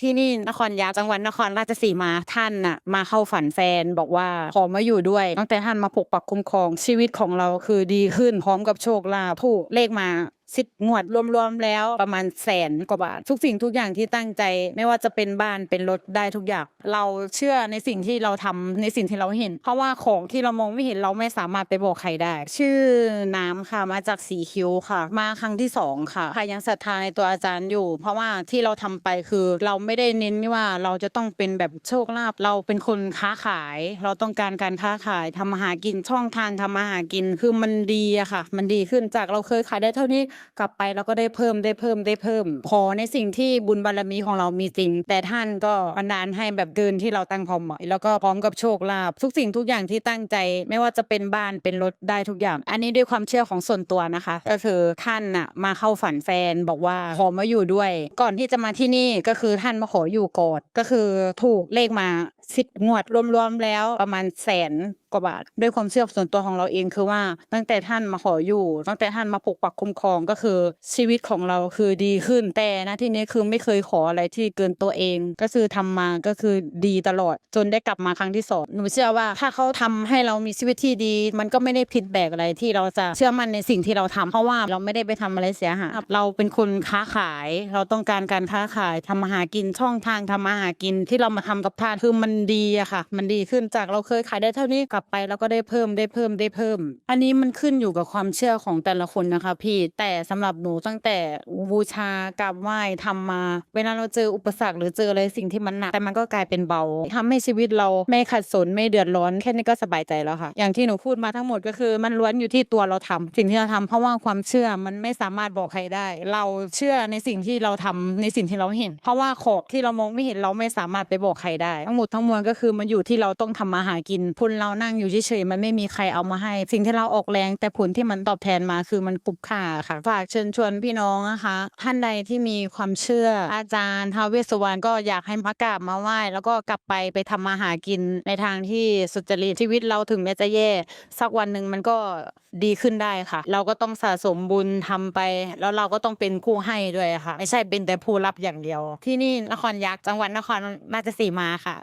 ที่นี่นครยาจังหวัดนครราชสีมาท่านน่ะมาเข้าฝันแฟนบอกว่าขอมาอยู่ด้วย ตั้งแต่ท่านมาปกปักคุ้มครองชีวิตของเราคือดีขึ้นพร้อมกับโชคลาภถูกเลขมา สิบงวดรวมๆแล้วประมาณแสนกว่าบาท ทุกสิ่งทุกอย่างที่ตั้งใจ ไม่ว่าจะเป็นบ้านเป็นรถได้ทุกอย่าง เราเชื่อในสิ่งที่เราทำในสิ่งที่เราเห็น เพราะว่าของที่เรามองไม่เห็นเราไม่สามารถไปบอกใครได้ ชื่อน้ำค่ะมาจากสีคิ้วค่ะ มาครั้งที่สองค่ะใครยังศรัทธาในตัวอาจารย์อยู่ เพราะว่าที่เราทำไปคือ เราไม่ได้เน้นว่าเราจะต้องเป็นแบบโชคลาภเราเป็นคนค้าขาย เราต้องการการค้าขายทำมาหากินช่องทางทำมาหากินคือมันดีอะค่ะ มันดีขึ้นจากเราเคยขายได้เท่านี้กลับไปเราก็ได้เพิ่มได้เพิ่มได้เพิ่ม พอในสิ่งที่บุญบารมีของเรามีจริง แต่ท่านก็บันดาลให้แบบเกินที่เราตั้งความหมายแล้วก็พร้อมกับโชคลาภทุกสิ่งทุกอย่างที่ตั้งใจ ไม่ว่าจะเป็นบ้านเป็นรถได้ทุกอย่าง อันนี้ด้วยความเชื่อของส่วนตัวนะคะ ก็คือท่านน่ะมาเข้าฝันแฟนบอกว่าขอมาอยู่ด้วย ก่อนที่จะมาที่นี่ก็คือท่านมาขออยู่ก่อนก็คือถูกเลขมา สิบงวดรวมๆแล้วประมาณแสนกว่าบาท ด้วยความเชื่อส่วนตัวของเราเองคือว่า ตั้งแต่ท่านมาขออยู่ ตั้งแต่ท่านมาปกปักคุ้มครองก็คือชีวิตของเราคือดีขึ้นแต่นะที่นี้คือไม่เคยขออะไรที่เกินตัวเอง ก็คือทำมาก็คือดีตลอด จนได้กลับมาครั้งที่สองหนูเชื่อว่าถ้าเขาทำให้เรามีชีวิตที่ดี มันก็ไม่ได้ผิดแบกอะไรที่เราจะเชื่อมั่นในสิ่งที่เราทำเพราะว่าเราไม่ได้ไปทำอะไรเสียหายเราเป็นคนค้าขาย เราต้องการการค้าขายทำมาหากินช่องทางทำมาหากินที่เรามาทำกับท่านคือมันดีอะค่ะ มันดีขึ้นจากเราเคยขายได้เท่านี้กลับไปแล้วก็ได้เพิ่มได้เพิ่มได้เพิ่ม อันนี้มันขึ้นอยู่กับความเชื่อของแต่ละคนนะคะ พี่แต่สำหรับหนูตั้งแต่บูชากราบไหว้ทำมา เวลาเราเจออุปสรรคหรือเจออะไรสิ่งที่มันหนักแต่มันก็กลายเป็นเบาทำให้ชีวิตเราไม่ขัดสนไม่เดือดร้อนแค่นี้ก็สบายใจแล้วค่ะ อย่างที่หนูพูดมาทั้งหมดก็คือมันล้วนอยู่ที่ตัวเราทำสิ่งที่เราทำเพราะว่าความเชื่อมันไม่สามารถบอกใครได้ เราเชื่อในสิ่งที่เราทำในสิ่งที่เราเห็น เพราะว่าของที่เรามองไม่เห็นเราไม่สามารถไปบอกใครได้ทั้งหมดทั้งมวลก็คือมันอยู่ที่เราต้องทำมาหากินพลเรานั่งอยู่เฉยๆมันไม่มีใครเอามาให้ สิ่งที่เราออกแรง แต่ผลที่มันตอบแทนมาคือมันคุ้มค่าค่ะฝากเชิญชวนพี่น้องนะคะท่านใดที่มีความเชื่ออาจารย์ท้าวเวสสุวรรณก็อยากให้มากราบมาไหว้แล้วก็กลับไปไปทำมาหากินในทางที่สุจริตชีวิตเราถึงแม้จะแย่ สักวันหนึ่งมันก็ดีขึ้นได้ค่ะ เราก็ต้องสะสมบุญทำไป แล้วเราก็ต้องเป็นผู้ให้ด้วยค่ะ ไม่ใช่เป็นแต่ผู้รับอย่างเดียว ที่นี่นครยักษ์จังหวัดนครราชสีมาค่ะ